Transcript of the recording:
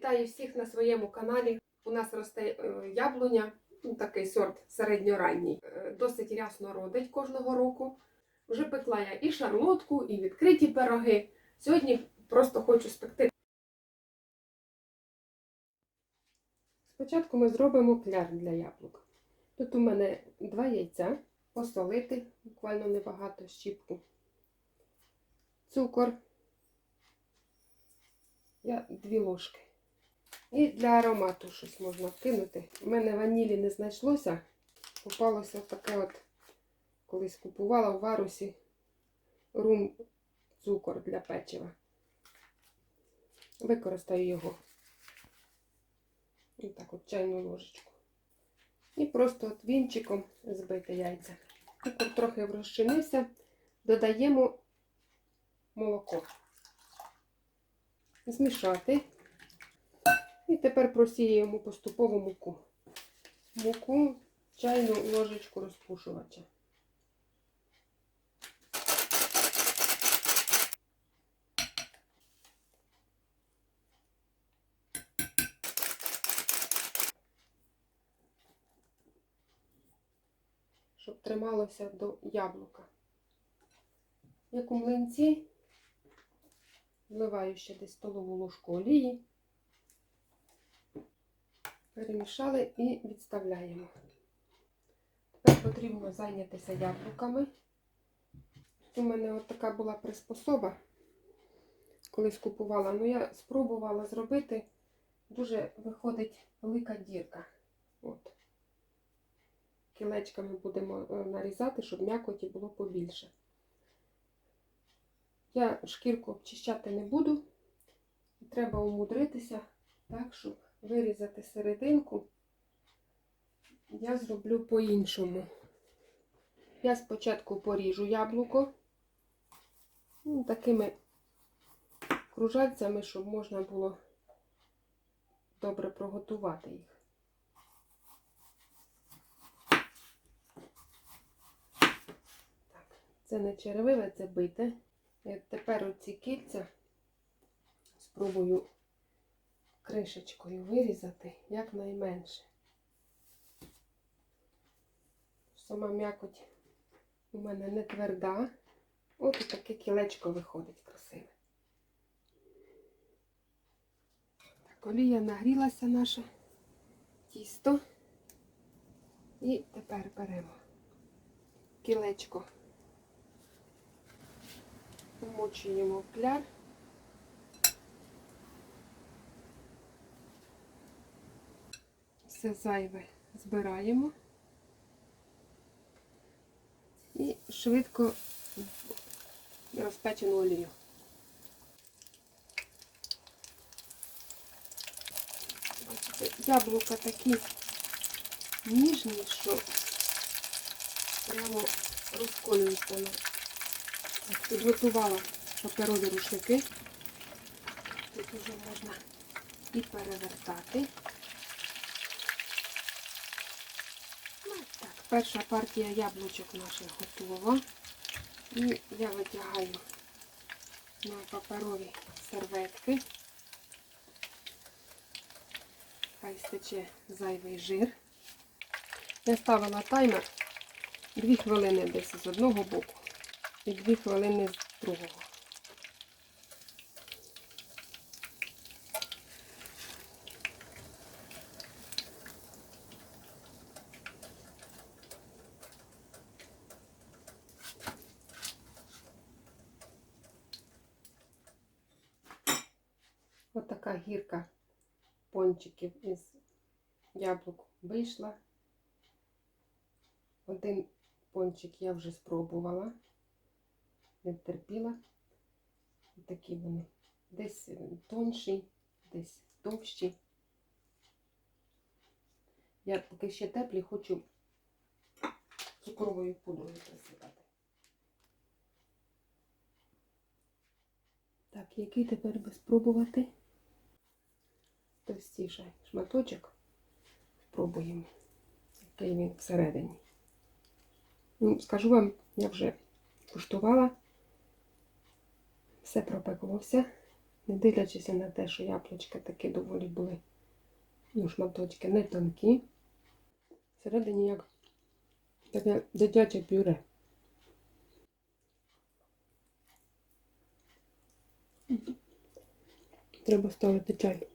Вітаю всіх на своєму каналі. У нас росте е, яблуня, ну, такий сорт середньоранній. Е, Досить рясно родить кожного року. Вже пекла я і шарлотку, і відкриті пироги. Сьогодні просто хочу спекти. Спочатку ми зробимо кляр для яблук. Тут у мене два яйця, посолити, буквально небагато щіпку, цукор. Я дві ложки. І для аромату щось можна вкинути. У мене ванілі не знайшлося. Попалося таке от, колись купувала у варусі рум цукор для печива. Використаю його. І так от чайну ложечку. І просто от вінчиком збити яйця. Цукор трохи розчинився. Додаємо молоко змішати. І тепер просіємо поступово муку. Муку, чайну ложечку розпушувача. Щоб трималося до яблука. Як у млинці, Вливаю ще десь столову ложку олії. Перемішали і відставляємо. Тепер потрібно зайнятися яблуками. У мене от така була приспособа, колись купувала. Ну, я спробувала зробити, дуже виходить велика дірка. От. Кілечками будемо е, нарізати, щоб м'якоті було побільше. Я шкірку обчищати не буду. Треба умудритися так, щоб вирізати серединку. Я зроблю по-іншому. Я спочатку поріжу яблуко ну, такими кружальцями, щоб можна було добре проготувати їх. Це не черевиве, це бите. От тепер оці кільця спробую кришечкою вирізати якнайменше. Сама м'якоть у мене не тверда. От таке кілечко виходить красиве. Так, олія нагрілася наше тісто. І тепер беремо кілечко вмочуємо в кляр. Все зайве збираємо і швидко розпечену олію. Яблука такі ніжні, що прямо розколюються на Підготувала паперові рушники. Тут вже можна і перевертати. Ну, так, перша партія яблучок наших готова. І я витягаю на паперові серветки. Хай стече зайвий жир. Я ставила таймер 2 хвилини десь з одного боку і 2 хвилини з другого. Така гірка пончиків із яблук вийшла. Один пончик я вже спробувала не втерпіла. Такі вони. Десь тонші, десь товщі. Я поки ще теплі, хочу цукровою пудрою присипати. Так, який тепер би спробувати? Товстіший шматочок. Спробуємо, який він всередині. Ну, скажу вам, я вже куштувала. Все пропеклося. Не дивлячись на те, що яблучка такі доволі були. Ну, шматочки не тонкі. Всередині як таке дитяче пюре. Треба ставити чай.